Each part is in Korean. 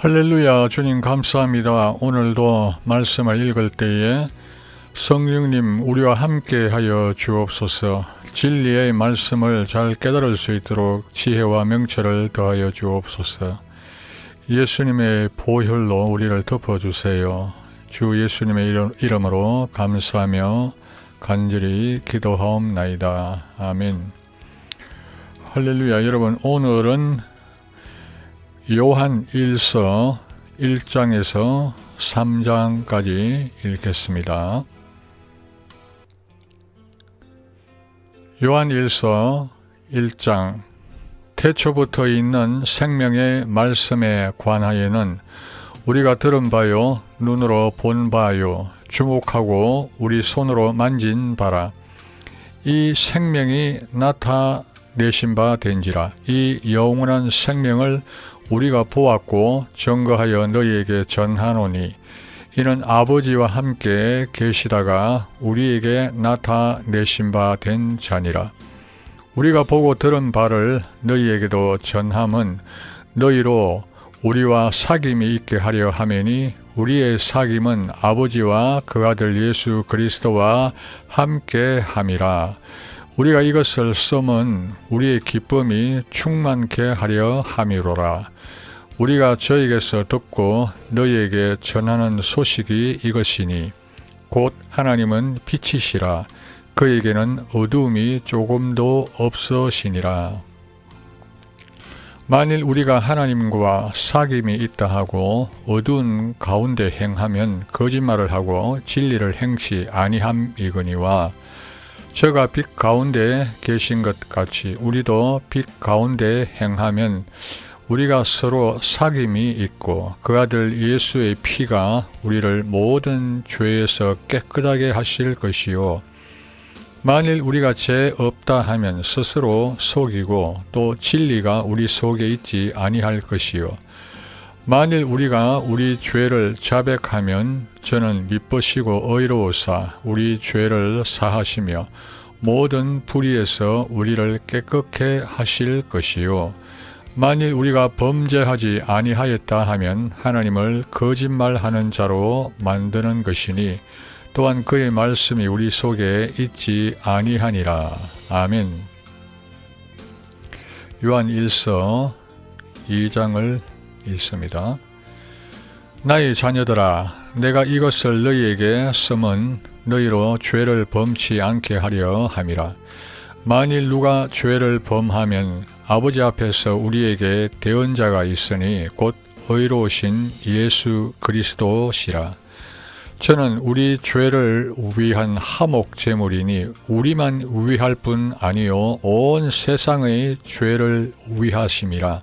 할렐루야 주님 감사합니다. 오늘도 말씀을 읽을 때에 성령님 우리와 함께 하여 주옵소서 진리의 말씀을 잘 깨달을 수 있도록 지혜와 명철을 더하여 주옵소서 예수님의 보혈로 우리를 덮어주세요. 주 예수님의 이름, 이름으로 감사하며 간절히 기도하옵나이다. 아멘. 할렐루야 여러분 오늘은 요한 1서 1장에서 3장까지 읽겠습니다. 요한 1서 1장. 태초부터 있는 생명의 말씀에 관하여는 우리가 들은 바요 눈으로 본 바요 주목하고 우리 손으로 만진 바라. 이 생명이 나타내신 바 된지라. 이 영원한 생명을 우리가 보았고 증거하여 너희에게 전하노니 이는 아버지와 함께 계시다가 우리에게 나타내신 바 된 자니라. 우리가 보고 들은 바를 너희에게도 전함은 너희로 우리와 사귐이 있게 하려 하매니 우리의 사귐은 아버지와 그 아들 예수 그리스도와 함께 함이라. 우리가 이것을 써은 우리의 기쁨이 충만케 하려 함이로라. 우리가 저에게서 듣고 너희에게 전하는 소식이 이것이니 곧 하나님은 빛이시라 그에게는 어두움이 조금도 없으시니라. 만일 우리가 하나님과 사귐이 있다 하고 어두운 가운데 행하면 거짓말을 하고 진리를 행치 아니함이거니와 저가 빛 가운데 계신 것 같이 우리도 빛 가운데 행하면 우리가 서로 사귐이 있고 그 아들 예수의 피가 우리를 모든 죄에서 깨끗하게 하실 것이요. 만일 우리가 죄 없다 하면 스스로 속이고 또 진리가 우리 속에 있지 아니할 것이요. 만일 우리가 우리 죄를 자백하면 저는 미쁘시고 의로우사 우리 죄를 사하시며 모든 불의에서 우리를 깨끗게 하실 것이요. 만일 우리가 범죄하지 아니하였다 하면 하나님을 거짓말하는 자로 만드는 것이니 또한 그의 말씀이 우리 속에 있지 아니하니라. 아멘. 요한 1서 2장을 읽습니다. 나의 자녀들아 내가 이것을 너희에게 쓰면 너희로 죄를 범치 않게 하려 함이라. 만일 누가 죄를 범하면 아버지 앞에서 우리에게 대언자가 있으니 곧 의로우신 예수 그리스도시라. 저는 우리 죄를 위한 하목 제물이니 우리만 위할 뿐 아니요 온 세상의 죄를 위하심이라.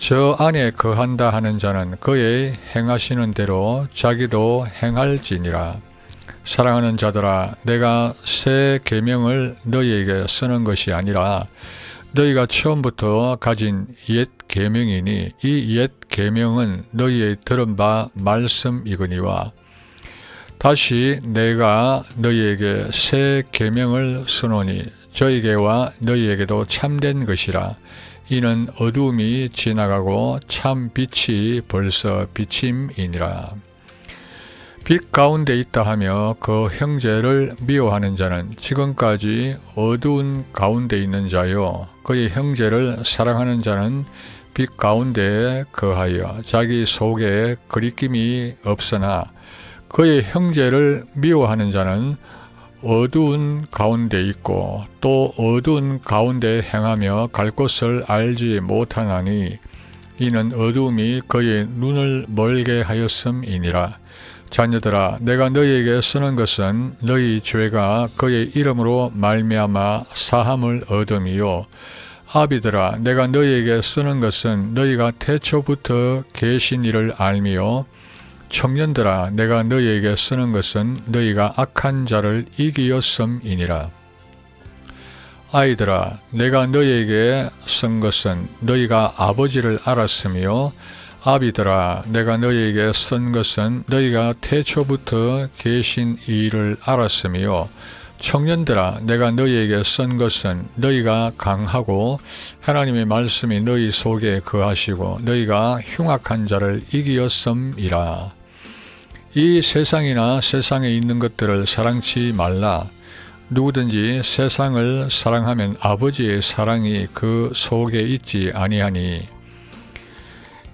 저 안에 거한다 하는 자는 그의 행하시는 대로 자기도 행할지니라. 사랑하는 자들아, 내가 새 계명을 너희에게 쓰는 것이 아니라 너희가 처음부터 가진 옛 계명이니 이 옛 계명은 너희의 들은 바 말씀이거니와 다시 내가 너희에게 새 계명을 쓰노니 저에게와 너희에게도 참된 것이라 이는 어두움이 지나가고 참 빛이 벌써 비침이니라. 빛 가운데 있다 하며 그 형제를 미워하는 자는 지금까지 어두운 가운데 있는 자요 그의 형제를 사랑하는 자는 빛 가운데 거하여 자기 속에 그리낌이 없으나 그의 형제를 미워하는 자는 어두운 가운데 있고 또 어두운 가운데 행하며 갈 곳을 알지 못하나니 이는 어두움이 그의 눈을 멀게 하였음이니라. 자녀들아 내가 너희에게 쓰는 것은 너희 죄가 그의 이름으로 말미암아 사함을 얻음이요 아비들아 내가 너희에게 쓰는 것은 너희가 태초부터 계신 이를 알미요 청년들아 내가 너희에게 쓰는 것은 너희가 악한 자를 이기었음이니라. 아이들아 내가 너희에게 쓴 것은 너희가 아버지를 알았으며 아비들아 내가 너희에게 쓴 것은 너희가 태초부터 계신 이를 알았으며 청년들아 내가 너희에게 쓴 것은 너희가 강하고 하나님의 말씀이 너희 속에 거하시고 너희가 흉악한 자를 이기었음이라 이 세상이나 세상에 있는 것들을 사랑치 말라 누구든지 세상을 사랑하면 아버지의 사랑이 그 속에 있지 아니하니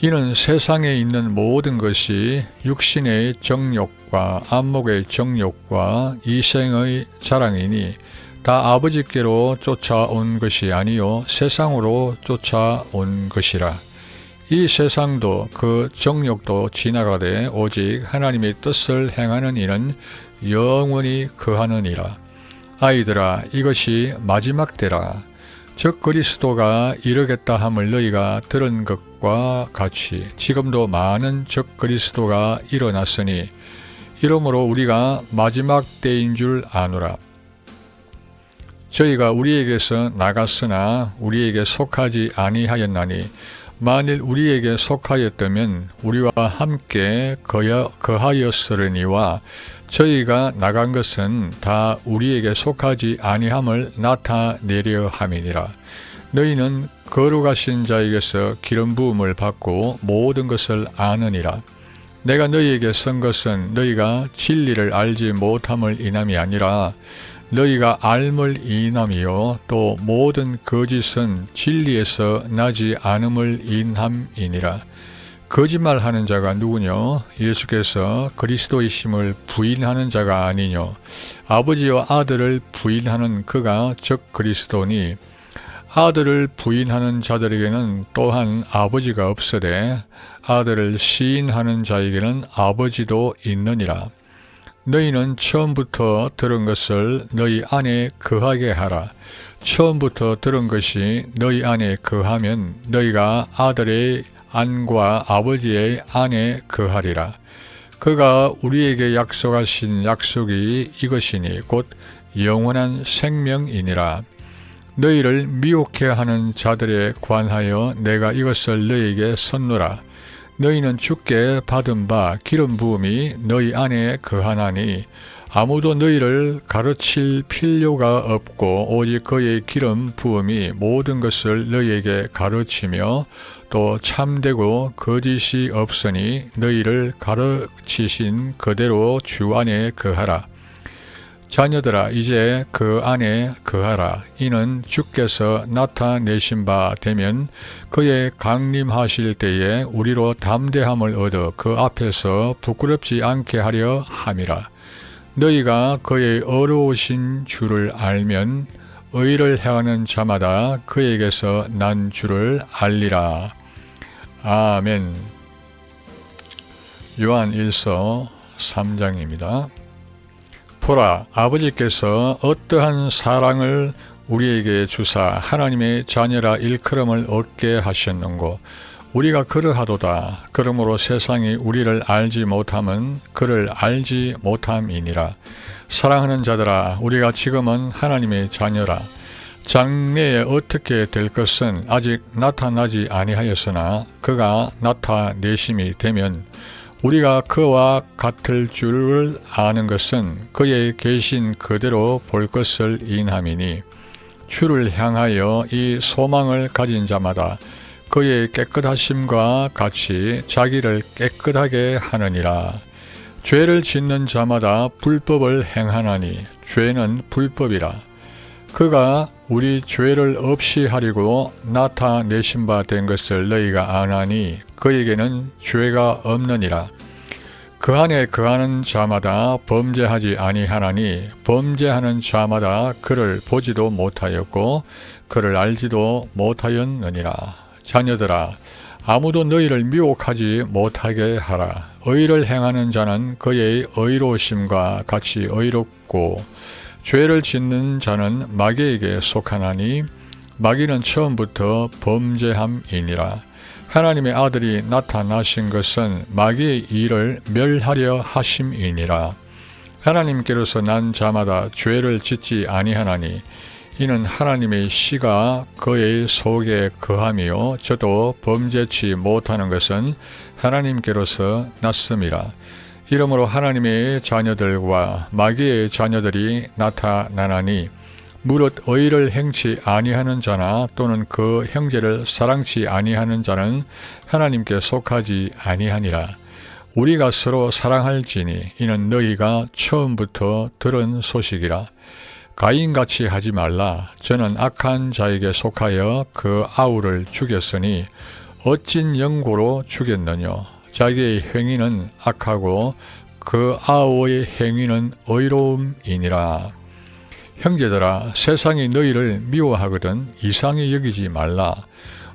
이는 세상에 있는 모든 것이 육신의 정욕과 안목의 정욕과 이생의 자랑이니 다 아버지께로 쫓아온 것이 아니요 세상으로 쫓아온 것이라. 이 세상도 그 정욕도 지나가되 오직 하나님의 뜻을 행하는 이는 영원히 거하느니라. 아이들아 이것이 마지막 때라. 즉 그리스도가 이르겠다 함을 너희가 들은 것과 같이 지금도 많은 적 그리스도가 일어났으니 이러므로 우리가 마지막 때인 줄 아노라. 저희가 우리에게서 나갔으나 우리에게 속하지 아니하였나니 만일 우리에게 속하였다면 우리와 함께 거하였으려니와 저희가 나간 것은 다 우리에게 속하지 아니함을 나타내려 함이니라. 너희는 거룩하신 자에게서 기름 부음을 받고 모든 것을 아느니라. 내가 너희에게 쓴 것은 너희가 진리를 알지 못함을 인함이 아니라 너희가 알물 인함이요 또 모든 거짓은 진리에서 나지 않음을 인함이니라. 거짓말하는 자가 누구뇨? 예수께서 그리스도이심을 부인하는 자가 아니뇨. 아버지와 아들을 부인하는 그가 즉 그리스도니 아들을 부인하는 자들에게는 또한 아버지가 없으되 아들을 시인하는 자에게는 아버지도 있느니라. 너희는 처음부터 들은 것을 너희 안에 거하게 하라. 처음부터 들은 것이 너희 안에 거하면 너희가 아들의 안과 아버지의 안에 거하리라. 그가 우리에게 약속하신 약속이 이것이니 곧 영원한 생명이니라. 너희를 미혹해 하는 자들에 관하여 내가 이것을 너희에게 선노라. 너희는 주께 받은 바 기름 부음이 너희 안에 거하나니 아무도 너희를 가르칠 필요가 없고 오직 그의 기름 부음이 모든 것을 너희에게 가르치며 또 참되고 거짓이 없으니 너희를 가르치신 그대로 주 안에 거하라. 자녀들아 이제 그 안에 거하라. 이는 주께서 나타내신 바 되면 그의 강림하실 때에 우리로 담대함을 얻어 그 앞에서 부끄럽지 않게 하려 함이라. 너희가 그의 어려우신 줄을 알면 의를 행하는 자마다 그에게서 난 줄을 알리라. 아멘. 요한 1서 3장입니다. 보라, 아버지께서 어떠한 사랑을 우리에게 주사 하나님의 자녀라 일컬음을 얻게 하셨는고 우리가 그러하도다. 그러므로 세상이 우리를 알지 못함은 그를 알지 못함이니라. 사랑하는 자들아, 우리가 지금은 하나님의 자녀라. 장래에 어떻게 될 것은 아직 나타나지 아니하였으나 그가 나타내심이 되면 우리가 그와 같을 줄을 아는 것은 그의 계신 그대로 볼 것을 인함이니 주를 향하여 이 소망을 가진 자마다 그의 깨끗하심과 같이 자기를 깨끗하게 하느니라. 죄를 짓는 자마다 불법을 행하나니 죄는 불법이라. 그가 우리 죄를 없이 하리고 나타내신 바 된 것을 너희가 아나니 그에게는 죄가 없느니라. 그 안에 거하는 자마다 범죄하지 아니하나니 범죄하는 자마다 그를 보지도 못하였고 그를 알지도 못하였느니라. 자녀들아 아무도 너희를 미혹하지 못하게 하라. 의를 행하는 자는 그의 의로우심과 같이 의롭고 죄를 짓는 자는 마귀에게 속하나니 마귀는 처음부터 범죄함이니라. 하나님의 아들이 나타나신 것은 마귀의 일을 멸하려 하심이니라. 하나님께로서 난 자마다 죄를 짓지 아니하나니 이는 하나님의 씨가 그의 속에 거함이요 저도 범죄치 못하는 것은 하나님께로서 났음이라. 이러므로 하나님의 자녀들과 마귀의 자녀들이 나타나나니 무릇 의를 행치 아니하는 자나 또는 그 형제를 사랑치 아니하는 자는 하나님께 속하지 아니하니라. 우리가 서로 사랑할지니 이는 너희가 처음부터 들은 소식이라. 가인같이 하지 말라. 저는 악한 자에게 속하여 그 아우를 죽였으니 어찐 영고로 죽였느뇨. 자기의 행위는 악하고 그 아우의 행위는 의로움이니라. 형제들아 세상이 너희를 미워하거든 이상히 여기지 말라.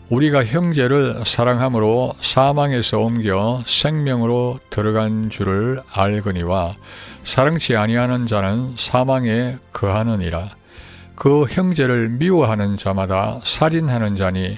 우리가 형제를 사랑함으로 사망에서 옮겨 생명으로 들어간 줄을 알거니와 사랑치 아니하는 자는 사망에 거하느니라. 그 형제를 미워하는 자마다 살인하는 자니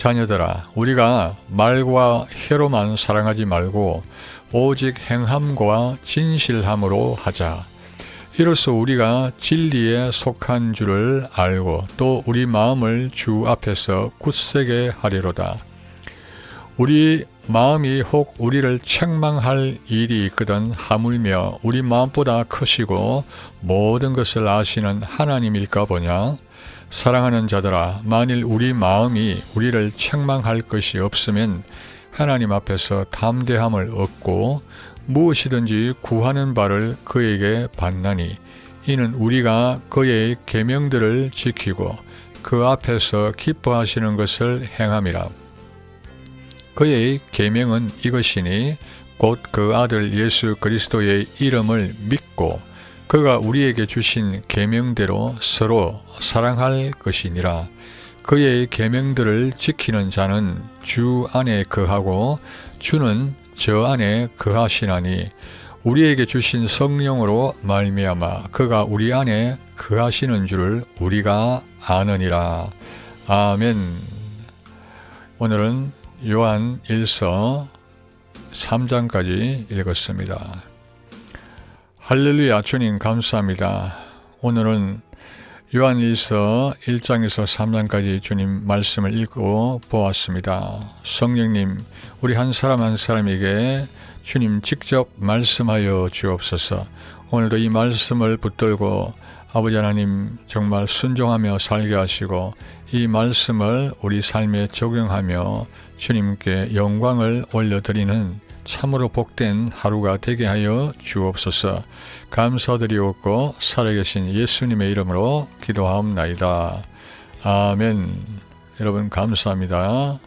자녀들아, 우리가 말과 혀로만 사랑하지 말고 오직 행함과 진실함으로 하자. 이로써 우리가 진리에 속한 줄을 알고 또 우리 마음을 주 앞에서 굳세게 하리로다. 우리 마음이 혹 우리를 책망할 일이 있거든 하물며 우리 마음보다 크시고 모든 것을 아시는 하나님일까 보냐? 사랑하는 자들아, 만일 우리 마음이 우리를 책망할 것이 없으면 하나님 앞에서 담대함을 얻고 무엇이든지 구하는 바를 그에게 받나니 이는 우리가 그의 계명들을 지키고 그 앞에서 기뻐하시는 것을 행함이라. 그의 계명은 이것이니 곧 그 아들 예수 그리스도의 이름을 믿고 그가 우리에게 주신 계명대로 서로 사랑할 것이니라. 그의 계명들을 지키는 자는 주 안에 거하고 주는 저 안에 거하시나니 우리에게 주신 성령으로 말미암아 그가 우리 안에 거하시는 줄을 우리가 아느니라. 아멘. 오늘은 요한 1서 3장까지 읽었습니다. 할렐루야 주님 감사합니다. 오늘은 요한 1서 1장에서 3장까지 주님 말씀을 읽고 보았습니다. 성령님, 우리 한 사람 한 사람에게 주님 직접 말씀하여 주옵소서. 오늘도 이 말씀을 붙들고 아버지 하나님 정말 순종하며 살게 하시고 이 말씀을 우리 삶에 적용하며 주님께 영광을 올려드리는 참으로 복된 하루가 되게 하여 주옵소서. 감사드리옵고 살아계신 예수님의 이름으로 기도하옵나이다. 아멘. 여러분 감사합니다.